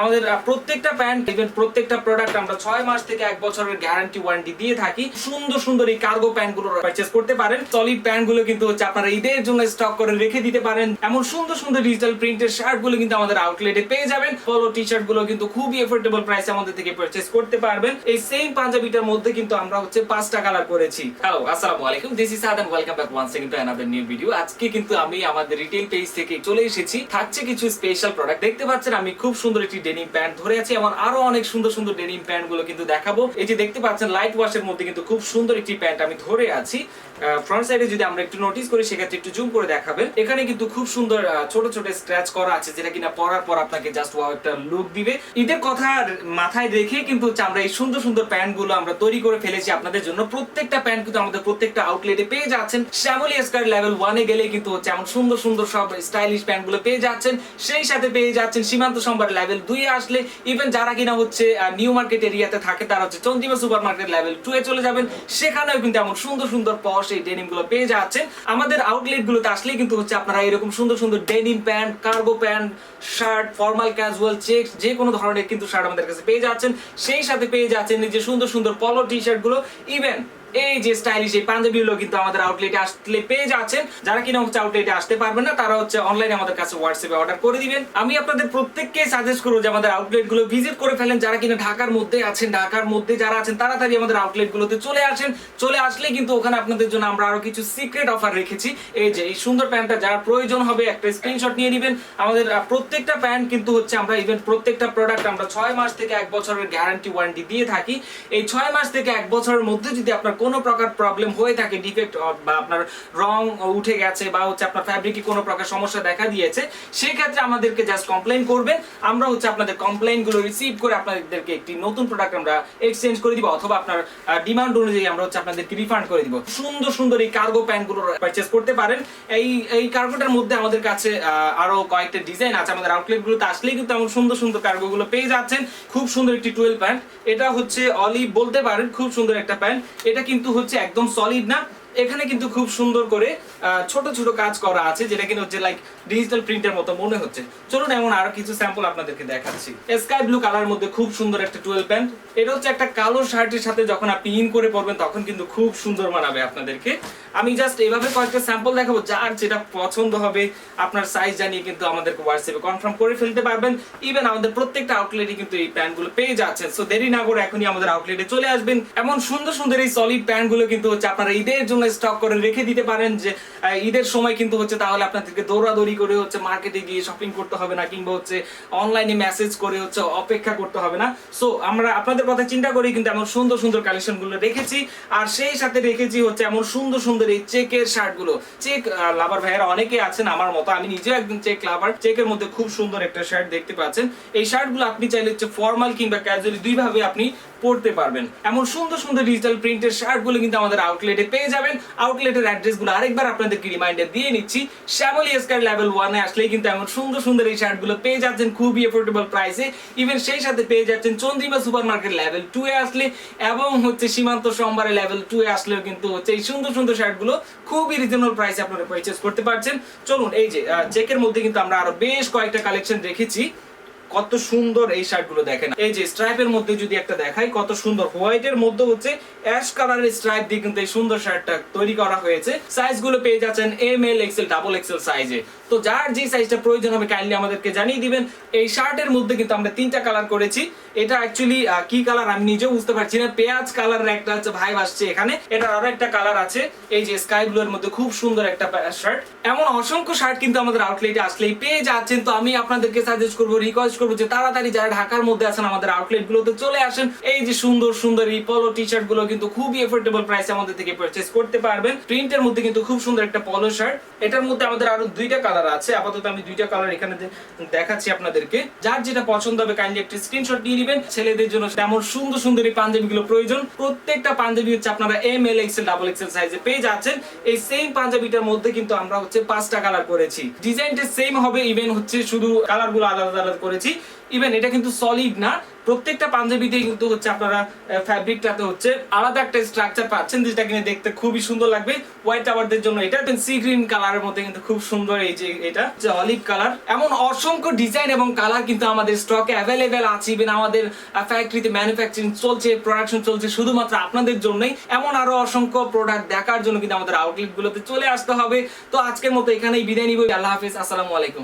আমাদের প্রত্যেকটা pant even প্রত্যেকটা প্রোডাক্ট আমরা ছয় মাস থেকে এক বছরের গ্যারান্টি ওয়ারেন্টি দিয়ে থাকি। সুন্দর সুন্দর এই কার্গো প্যান্টগুলো পারচেস করতে পারেন। সলিড প্যান্টগুলো কিন্তু হচ্ছে আপনারা ঈদের জন্য স্টক করে রেখে দিতে পারেন। এমন সুন্দর সুন্দর ডিজিটাল প্রিন্টের শার্টগুলো কিন্তু আমাদের আউটলেটে পেয়ে যাবেন। পলো টি শার্টগুলো কিন্তু খুবই এফোর্ডেবল প্রাইসে আমাদের থেকে পারচেস করতে পারবেন। এই সেম পাঞ্জাবিটার মধ্যে কিন্তু আমরা হচ্ছে পাঁচটা কালার করেছি। হ্যালো আসসালামু আলাইকুম। This is Adan welcome back once second to another new video আজকে কিন্তু আমি আমাদের রিটেল পেজ থেকে চলে এসেছি। থাকছে কিছু স্পেশাল প্রোডাক্ট দেখতে পাচ্ছেন আমি খুব সুন্দর একটি ডেনিম প্যান্ট ধরে আছি এবং আরও অনেক সুন্দর সুন্দর ডেনিম প্যান্টগুলো কিন্তু দেখাবো। এই যে দেখতে পাচ্ছেন লাইট ওয়াশের মধ্যে কিন্তু খুব সুন্দর একটি প্যান্ট আমি ধরে আছি। ফ্রন্ট সাইডে যদি আমরা একটু নোটিস করি, সেক্ষেত্রে একটু জুম করে দেখাবেন। এখানে কিন্তু খুব সুন্দর ছোট ছোট স্ক্র্যাচ করা আছে, যেটা কিনা পরার পর আপনাকে জাস্ট ওয়াও একটা লুক দিবে। ঈদের কথা মাথায় রেখে কিন্তু আমরা এই সুন্দর সুন্দর প্যান্টগুলো আমরা তৈরি করে ফেলেছি আপনাদের জন্য। প্রত্যেকটা প্যান্ট কিন্তু আমাদের প্রত্যেকটা আউটলেটে পেয়ে যাচ্ছেন। শ্যামলি স্কার লেভেল ওয়ানে গেলে কিন্তু হচ্ছে এমন সুন্দর সুন্দর সব স্টাইলিশ প্যান্টগুলো পেয়ে যাচ্ছেন, সেই সাথে পেয়ে যাচ্ছেন সীমান্ত সম্বার লেভেল দুই আসলে ইভেন যারা কিনা হচ্ছে নিউ মার্কেট এরিয়াতে থাকে, তারা হচ্ছে Chandrima super market level two এ চলে যাবেন। সেখানেও কিন্তু এমন সুন্দর সুন্দর পশ এই ডেনিমগুলো পেয়ে যাচ্ছেন। আমাদের আউটলেট গুলোতে আসলে কিন্তু হচ্ছে আপনারা এরকম সুন্দর সুন্দর denim pant cargo pant shirt formal casual check যে কোনো ধরনের কিন্তু শার্ট আমাদের কাছে পেয়ে যাচ্ছেন। সেই সাথে পেয়ে যাচ্ছেন যে সুন্দর সুন্দর পলো টি শার্টগুলো। ইভেন এই যে স্টাইলিশ এই পাঞ্জাবিগুলো কিন্তু আমাদের আউটলেটে আসলে পেয়ে যাচ্ছেন। যারা কিনা হচ্ছে আউটলেটে আসতে পারবেন না, তারা হচ্ছে অনলাইনে আমাদের কাছে হোয়াটসঅ্যাপে অর্ডার করে দিবেন। আমি আপনাদের প্রত্যেককে সাজেস্ট করব যে আমাদের আউটলেটগুলো ভিজিট করে ফেলেন। যারা কিনা ঢাকার মধ্যে আছেন, ঢাকার মধ্যে যারা আছেন, তাড়াতাড়ি আমাদের আউটলেট গুলোতে চলে আসেন। চলে আসলে কিন্তু ওখানে আপনাদের জন্য আমরা আরও কিছু সিক্রেট অফার রেখেছি। এই যে, এই সুন্দর প্যান্টটা, যার প্রয়োজন হবে একটা স্ক্রিনশট নিয়ে নেবেন। আমাদের প্রত্যেকটা প্যান্ট কিন্তু হচ্ছে আমরা ইভেন প্রত্যেকটা প্রোডাক্ট আমরা ছয় মাস থেকে এক বছরের গ্যারান্টি ওয়ারেন্টি দিয়ে থাকি। এই ছয় মাস থেকে এক বছরের মধ্যে যদি আপনার কোনো প্রকার প্রবলেম হয়ে থাকে ডিফেক্ট বা আপনার রং উঠে গেছে বা হচ্ছে আপনার ফ্যাব্রিকে কোনো প্রকার সমস্যা দেখা দিয়েছে, সেক্ষেত্রে আমাদেরকে জাস্ট কমপ্লেন করবেন। আমরা হচ্ছে আপনাদের কমপ্লেনগুলো রিসিভ করে আপনাদেরকে একটি নতুন প্রোডাক্ট আমরা এক্সচেঞ্জ করে দিব অথবা আপনার ডিমান্ড অনুযায়ী আমরা হচ্ছে আপনাদেরকে রিফান্ড করে দিব। সুন্দর সুন্দর এই কার্গো প্যান্টগুলো পারচেস করতে পারেন। এই এই কার্গোটার মধ্যে আমাদের কাছে আরও কয়েকটা ডিজাইন আছে। আমাদের আউটলেট গুলোতে আসলেই কিন্তু এমন সুন্দর সুন্দর কার্গো গুলো পেয়ে যাচ্ছেন। খুব সুন্দর একটি টুয়েলভ প্যান্ট এটা হচ্ছে অলিভ বলতে পারেন। খুব সুন্দর একটা প্যান্ট এটা কিন্তু হচ্ছে একদম সলিড না। এখানে কিন্তু খুব সুন্দর করে ছোট ছোট কাজ করা আছে, যেটা কিন্তু হচ্ছে লাইক ডিজিটাল প্রিন্টের মতো মনে হচ্ছে। চলুন এমন আরও কিছু স্যাম্পল আপনাদেরকে দেখাচ্ছি। স্কাই ব্লু কালার মধ্যে খুব সুন্দর একটা টুয়েলভ প্যান্ট এটা হচ্ছে একটা কালো শার্টের সাথে যখন আপনি ইন করে পরবেন, তখন কিন্তু খুব সুন্দর মানাবে আপনাদেরকে। আমি জাস্ট এভাবে কয়েকটা স্যাম্পল দেখাবো, যার যেটা পছন্দ হবে, আপনার সাইজ জানিয়ে কিন্তু আমাদেরকে হোয়াটসঅ্যাপে কনফার্ম করে ফেলতে পারবেন। ইভেন আমাদের প্রত্যেকটা আউটলেটে কিন্তু এই প্যান্টগুলো পেয়ে যাচ্ছেন। সো দেরি না করে এখনই আমাদের আউটলেটে চলে আসবেন। এমন সুন্দর সুন্দর এই সলিড প্যান্টগুলো কিন্তু হচ্ছে আপনারা ঈদের জন্য স্টক করে রেখে দিতে পারেন যে ঈদের সময় কিন্তু হচ্ছে তাহলে আপনাদেরকে দৌড়াদৌড়ি করে হচ্ছে মার্কেটে গিয়ে শপিং করতে হবে না, কিংবা হচ্ছে অনলাইনে মেসেজ করে হচ্ছে অপেক্ষা করতে হবে না। সো আমরা আপনাদের কথা চিন্তা করি কিন্তু এমন সুন্দর সুন্দর কালেকশনগুলো রেখেছি, আর সেই সাথে রেখেছি হচ্ছে এমন সুন্দর সুন্দর এই চেকের শার্টগুলো চেক লাভার ভাইয়েরা অনেকে আছেন আমার মতো, আমি নিজেও একজন চেক লাভার চেকের মধ্যে খুব সুন্দর একটা শার্ট দেখতে পাচ্ছেন। এই শার্টগুলো আপনি চাইলে হচ্ছে ফর্মাল কিংবা ক্যাজুয়ালি দুই ভাবে আপনি পড়তে পারবেন। এমন সুন্দর সুন্দর ডিজিটাল প্রিন্টের শার্টগুলো কিন্তু আমাদের আউটলেটে পেয়ে যাবেন। আউটলেটের অ্যাড্রেসগুলো আরেকবার আপনাদেরকে রিমাইন্ডার দিয়ে নিচ্ছি। শ্যামলি স্কার লেভেল ওয়ানে আসলেই কিন্তু এমন সুন্দর সুন্দর এই শার্টগুলো পেয়ে যাচ্ছেন খুবই এফোর্ডেবল প্রাইসে ইভেন সেই সাথে পেয়ে যাচ্ছেন Chandrima super market level two এ আসলে এবং হচ্ছে সীমান্ত সোমবারে লেভেল টু এ আসলেও কিন্তু হচ্ছে এই সুন্দর সুন্দর শার্টগুলো খুবই রিজনেবল প্রাইসে আপনারা পারচেজ করতে পারছেন। চলুন, এই যে চেকের মধ্যে কিন্তু আমরা আরও বেশ কয়েকটা কালেকশন রেখেছি কত সুন্দর এই শার্টগুলো দেখেন। এই যে স্ট্রাইপের মধ্যে যদি একটা দেখাই, কত সুন্দর। হোয়াইটের মধ্যে হচ্ছে অ্যাশ কালারের স্ট্রাইপ দিয়ে কিন্তু এই সুন্দর শার্টটা তৈরি করা হয়েছে। সাইজগুলো পেয়ে যাচ্ছেন M L XL double XL সাইজে তো যার যে সাইজটা প্রয়োজন হবে কাইন্ডলি আমাদেরকে জানিয়ে দিবেন। এই শার্টের মধ্যে কিন্তু আমরা তিনটা কালার করেছি। এটা অ্যাকচুয়ালি কি কালার আমি নিজেও বুঝতে পারছি না। পেঁয়াজ কালারের একটা হচ্ছে ভাইব আসছে এখানে। এটার আরও একটা কালার আছে। এই যে স্কাই ব্লু এর মধ্যে খুব সুন্দর একটা শার্ট এমন অসংখ্য শার্ট কিন্তু আমাদের আউটলেটে আসলেই পেয়ে যাচ্ছেন। তো আমি আপনাদেরকে সাজেস্ট করব রিকোয়েস্ট করব যে তাড়াতাড়ি যারা ঢাকার মধ্যে আছেন, আমাদের আউটলেট গুলোতে চলে আসেন। এই যে সুন্দর সুন্দর এই পলো টি শার্টগুলো কিন্তু খুবই এফোর্ডেবল প্রাইসে আমাদের থেকে পারচেস করতে পারবেন। প্রিন্টের মধ্যে কিন্তু খুব সুন্দর একটা পলো শার্ট এটার মধ্যে আমাদের আরও দুইটা কালার আছে। আপাতত আমি দুইটা কালার এখানে দেখাচ্ছি আপনাদেরকে। যার যেটা পছন্দ হবে কাইন্ডলি একটা স্ক্রিনশট নিয়ে নেবেন ছেলেদের জন্য তেমন সুন্দর সুন্দর এই পাঞ্জাবি গুলো প্রয়োজন। প্রত্যেকটা পাঞ্জাবি হচ্ছে আপনারা M L XL double XL সাইজে পেয়ে যাচ্ছেন। এই সেম পাঞ্জাবিটার মধ্যে কিন্তু আমরা হচ্ছে পাঁচটা কালার করেছি। ডিজাইনটা সেম হবে ইভেন হচ্ছে শুধু কালারগুলো আলাদা আলাদা করেছি। ইভেন এটা কিন্তু সলিড না। প্রত্যেকটা পাঞ্জাবিতে কিন্তু হচ্ছে আপনারা ফ্যাব্রিকটাতে হচ্ছে আলাদা একটা স্ট্রাকচার পাচ্ছেন যেটা কিনে দেখতে খুবই সুন্দর লাগবে। হোয়াইট আওয়ারদের জন্য এটা সি গ্রিন কালারের মধ্যে কিন্তু খুব সুন্দর এই যে এটা, যে অলিভ কালার এমন অসংখ্য ডিজাইন এবং কালার কিন্তু আমাদের স্টকে অ্যাভেলেবেল আছে। ইভেন আমাদের ফ্যাক্টরিতে ম্যানুফ্যাকচারিং চলছে প্রোডাকশন চলছে শুধুমাত্র আপনাদের জন্যই। এমন আরও অসংখ্য প্রোডাক্ট দেখার জন্য কিন্তু আমাদের আউটলেট গুলোতে চলে আসতে হবে। তো আজকের মতো এখানেই বিদায় নিব। আল্লাহ হাফিজ। আসসালামু আলাইকুম।